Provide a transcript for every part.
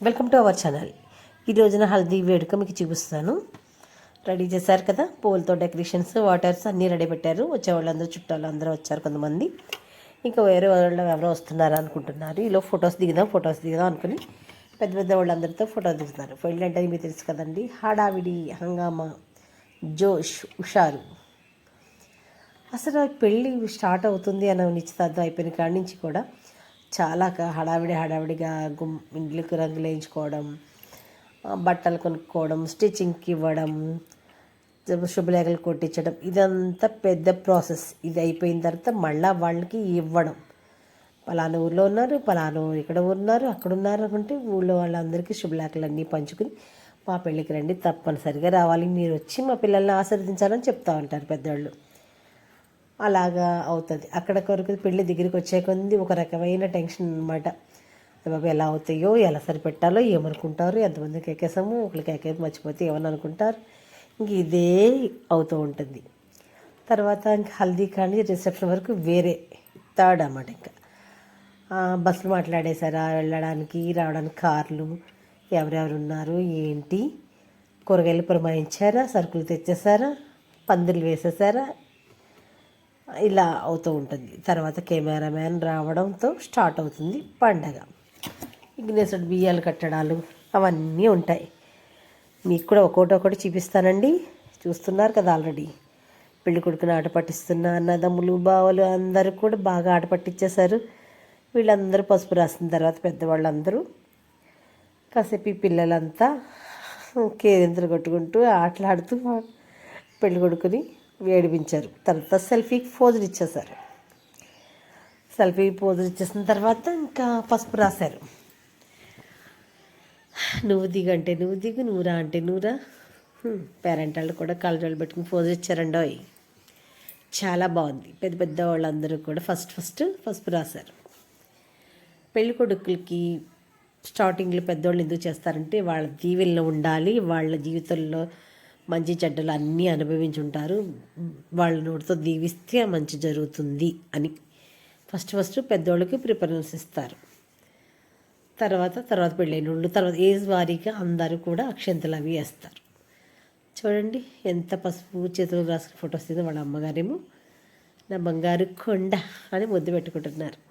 Welcome to our channel. ఈ రోజున హల్దీ వేడుక మీకు చూపిస్తాను. రెడీ చేశారు కదా? పూలతో డెకరేషన్స్ వాటర్స్ అన్నీ రెడీ పెట్టారు. వచ్చే వాళ్ళందరూ చుట్టాలు అందరూ వచ్చారు కొంతమంది. ఇంకా వేరే వాళ్ళు ఎవరో వస్తున్నారు అనుకుంటున్నారు. ఈలో ఫొటోస్ దిగుదాం ఫొటోస్ దిగుదాం అనుకుని పెద్ద పెద్ద వాళ్ళందరితో ఫోటో దిగుతున్నారు. పెళ్ళి అంటే మీకు తెలుసు కదండి హడావిడి హంగామా జోష్ హుషారు అసలు పెళ్ళి స్టార్ట్ అవుతుంది అన్న నిశ్చితార్థం అయిపోయిన కాడి నుంచి కూడా చాలా హడావిడి హడావిడిగా గుమ్ ఇండ్లకు రంగులు వేయించుకోవడం బట్టలు కొనుక్కోవడం స్టిచ్చింగ్కి ఇవ్వడం శుభలేఖలు కొట్టించడం ఇదంతా పెద్ద ప్రాసెస్. ఇది అయిపోయిన తర్వాత మళ్ళీ వాళ్ళకి ఇవ్వడం. పలానా ఊర్లో ఉన్నారు పలానా ఊరు ఇక్కడ ఉన్నారు అక్కడ ఉన్నారు అనుకుంటే ఊళ్ళో వాళ్ళందరికీ శుభలేఖలు అన్నీ పంచుకుని మా పెళ్ళికి రండి తప్పనిసరిగా రావాలి. మీరు వచ్చి మా పిల్లల్ని ఆశీర్వదించాలని చెప్తూ ఉంటారు పెద్దవాళ్ళు అలాగా అవుతుంది. అక్కడ కొరకు పెళ్ళి దగ్గరికి వచ్చే కొంది ఒక రకమైన టెన్షన్ అనమాట బాబు ఎలా అవుతాయో ఎలా సరిపెట్టాలో ఏమనుకుంటారు ఎంతమందికి ఎక్కేసాము ఒకరికి ఎక్కేసి మర్చిపోతే ఏమని అనుకుంటారు ఇంక ఇదే అవుతూ ఉంటుంది. తర్వాత ఇంకా హల్దీ కానీ రిసెప్షన్ వరకు వేరే థర్డ్ అన్నమాట ఇంకా. బస్సులు మాట్లాడేశారా? వెళ్ళడానికి రావడానికి కార్లు ఎవరెవరు ఉన్నారు? ఏంటి? కూరగాయలు పురమాయించారా? సరుకులు తెచ్చేసారా పందిర్లు వేసేసారా ఇలా అవుతూ ఉంటుంది. తర్వాత కెమెరామ్యాన్ రావడంతో స్టార్ట్ అవుతుంది పండగ. ఇగ్నేసుడు బియ్యాలు కట్టడాలు అవన్నీ ఉంటాయి. మీకు కూడా ఒకటి ఒకటి చూపిస్తానండి. చూస్తున్నారు కదా ఆల్రెడీ. పెళ్ళి కొడుకుని ఆట పట్టిస్తున్న అన్నదమ్ములు బావలు అందరూ కూడా బాగా ఆట పట్టించేశారు. వీళ్ళందరూ పసుపు రాసిన తర్వాత పెద్దవాళ్ళందరూ కాసేపు ఈ పిల్లలంతా కేరింతలు కొట్టుకుంటూ ఆటలాడుతూ పెళ్ళి కొడుకుని వేడిపించారు. తర్వాత సెల్ఫీకి పోజులు ఇచ్చేశారు. సెల్ఫీ పోజులు ఇచ్చేసిన తర్వాత ఇంకా పసుపు రాశారు. నువ్వు దిగంటే నువ్వు దిగు నువ్వురా అంటే నువ్వురా పేరెంట్ వాళ్ళు కూడా కళ్ళజోళ్ళు పెట్టుకుని పోజులు ఇచ్చారండోయ్ చాలా బాగుంది. పెద్ద పెద్ద వాళ్ళందరూ కూడా ఫస్ట్ ఫస్ట్ పసుపు రాశారు. పెళ్ళి కొడుకులకి స్టార్టింగ్లో పెద్దవాళ్ళు ఎందుకు చేస్తారంటే వాళ్ళ దీవెల్లో ఉండాలి వాళ్ళ జీవితంలో మంచి చెడ్డలు అన్నీ అనుభవించి ఉంటారు వాళ్ళ నోటితో దీవిస్తే మంచి జరుగుతుంది అని. ఫస్ట్ ఫస్ట్ పెద్దోళ్ళకి ప్రిఫరెన్స్ ఇస్తారు. తర్వాత తర్వాత పెళ్ళైన వాళ్ళు తర్వాత ఏజ్ వారీగా అందరూ కూడా అక్షంతలు అవి వేస్తారు. చూడండి ఎంత పసుపు చేతులు రాసుకుని ఫోటో వస్తుందో వాళ్ళ అమ్మగారేమో నా బంగారు కొండ అని ముద్దు పెట్టుకుంటున్నారు.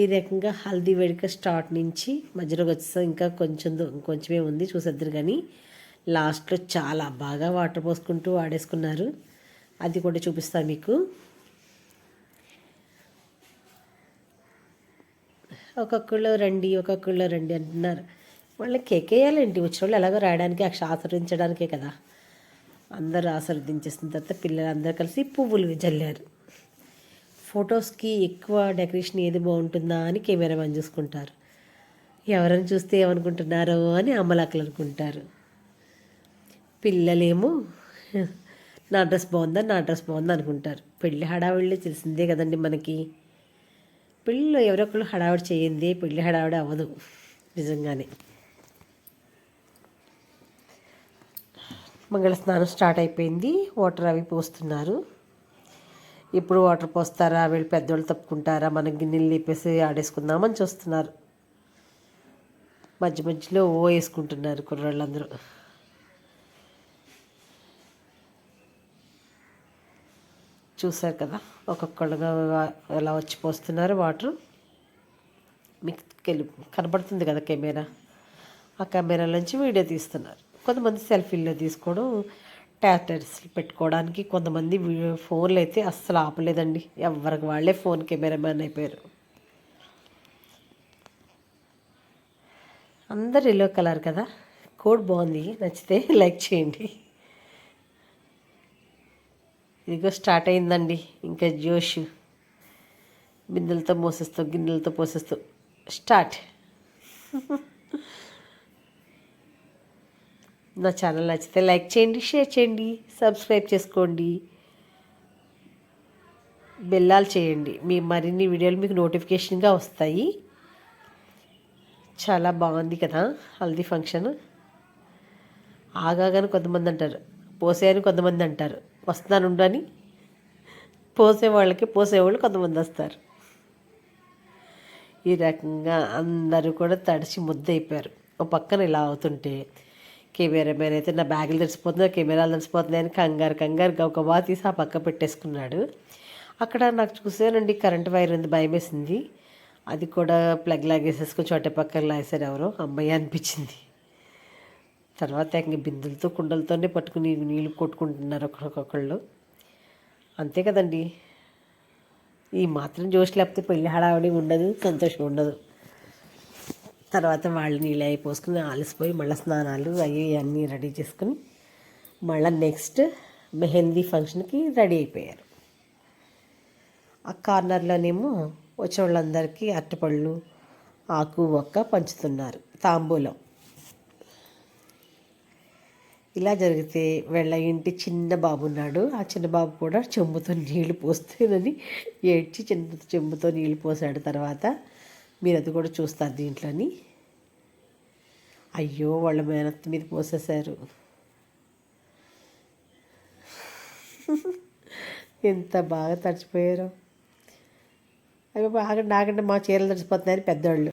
ఈ రకంగా హల్దీ వేడుక స్టార్ట్ నుంచి మధ్యలోకి వచ్చేసా ఇంకా కొంచెం దూ- కొంచెమే ఉంది చూసేద్దరు కానీ లాస్ట్లో చాలా బాగా వాటర్ పోసుకుంటూ వాడేసుకున్నారు అది కూడా చూపిస్తాను మీకు. ఒక్కొక్కళ్ళు రండి ఒక్కొక్కళ్ళు రండి అంటున్నారు. వాళ్ళకి కేకేయాలండి వచ్చిన వాళ్ళు ఎలాగో రాయడానికి అక్ష ఆశీర్వదించడానికే కదా. అందరూ ఆశీర్వదించేసిన తర్వాత పిల్లలందరూ కలిసి పువ్వులు జల్లారు. ఫొటోస్కి ఎక్కువ డెకరేషన్ ఏది బాగుంటుందా అని కెమెరామెన్ చూసుకుంటారు. ఎవరైనా చూస్తే ఏమనుకుంటున్నారో అని అమ్మలక్కలు అనుకుంటారు. పిల్లలేమో. నా డ్రెస్ బాగుందా? నా డ్రెస్ బాగుందా అనుకుంటారు. పెళ్ళి హడావిడి తెలిసిందే కదండి మనకి. పెళ్ళిలో ఎవరొకరు హడావిడి చేయింది పెళ్ళి హడావిడి అవ్వదు. నిజంగానే. మంగళ స్నానం స్టార్ట్ అయిపోయింది. వాటర్ అవి పోస్తున్నారు. ఇప్పుడు వాటర్ పోస్తారా? వీళ్ళు పెద్దవాళ్ళు తప్పుకుంటారా? మనం గిన్నెలు లేపేసి ఆడేసుకుందామని చూస్తున్నారు. మధ్య మధ్యలో ఓ వేసుకుంటున్నారు కుర్రాళ్ళందరూ. చూసారు కదా? ఒక్కొక్కళ్ళుగా ఎలా వచ్చి పోస్తున్నారు వాటర్? మీకు కెలు- కనబడుతుంది కదా కెమెరా? ఆ కెమెరాలోంచి వీడియో తీస్తున్నారు. కొంతమంది సెల్ఫీల్లో తీసుకోవడం ట్యాటర్స్ పెట్టుకోవడానికి కొంతమంది వీడియో ఫోన్లు అయితే అస్సలు ఆపలేదండి. ఎవరికి వాళ్ళే ఫోన్ కెమెరామ్యాన్ అయిపోయారు. అందరు ఎల్లో కలర్ కదా? కోడ్ బాగుంది. నచ్చితే లైక్ చేయండి. ఇదిగో స్టార్ట్ అయిందండి. ఇంకా జోష్ బిందెలతో మోసేస్తూ గిన్నెలతో పోసేస్తూ స్టార్ట్. నా ఛానల్ నచ్చితే లైక్ చేయండి షేర్ చేయండి సబ్స్క్రైబ్ చేసుకోండి. బెల్లాలు చేయండి. మీ మరిన్ని వీడియోలు మీకు నోటిఫికేషన్గా వస్తాయి. చాలా బాగుంది కదా హల్దీ ఫంక్షన్. ఆగాగానే కొంతమంది అంటారు పోసేయని కొంతమంది అంటారు. వస్తానుండని పోసేవాళ్ళకి పోసేవాళ్ళు కొంతమంది వస్తారు. ఈ రకంగా అందరూ కూడా తడిసి ముద్దయిపోయారు. ఒక పక్కన ఇలా అవుతుంటే కెమెరామెన్ అయితే నా బ్యాగులు తెలిసిపోతున్నాయి కెమెరాలు తెలిసిపోతున్నాయి అని కంగారు కంగారు గబగబా తీసి ఆ పక్క పెట్టేసుకున్నాడు. అక్కడ నాకు చూసానండి కరెంట్ వైర్ ఉంది భయం వేసింది అది కూడా ప్లగ్ లాగేసేసుకొని చోట పక్కన లాగేశారు ఎవరో అమ్మాయి అనిపించింది. తర్వాత ఇంక బిందులతో కుండలతోనే పట్టుకుని నీళ్ళు కొట్టుకుంటున్నారు ఒకరికొకళ్ళు. అంతే కదండి. ఈ మాత్రం జోష్ లేకపోతే పెళ్ళి హడావిడి ఉండదు సంతోషం ఉండదు. తర్వాత వాళ్ళు నీళ్ళు అవి పోసుకుని ఆలసిపోయి మళ్ళీ స్నానాలు అవి అన్నీ రెడీ చేసుకుని మళ్ళీ నెక్స్ట్ మెహందీ ఫంక్షన్కి రెడీ అయిపోయారు. ఆ కార్నర్లోనేమో వచ్చిన వాళ్ళందరికీ అట్టపళ్ళు ఆకు ఒక్క పంచుతున్నారు తాంబూలం. ఇలా జరిగితే వెళ్ళ ఇంటి చిన్న బాబు ఉన్నాడు ఆ చిన్న బాబు కూడా చెంబుతో నీళ్ళు పోస్తేనని ఏడ్చి చిన్న చెంబుతో నీళ్ళు పోసాడు తర్వాత మీరు అది కూడా చూస్తారు దీంట్లోని. అయ్యో వాళ్ళ మేనత్త మీద పోసేశారు. ఎంత బాగా తడిచిపోయారో. అవి బాగా నాకంటే మా చీరలు తడిచిపోతున్నాయని పెద్దవాళ్ళు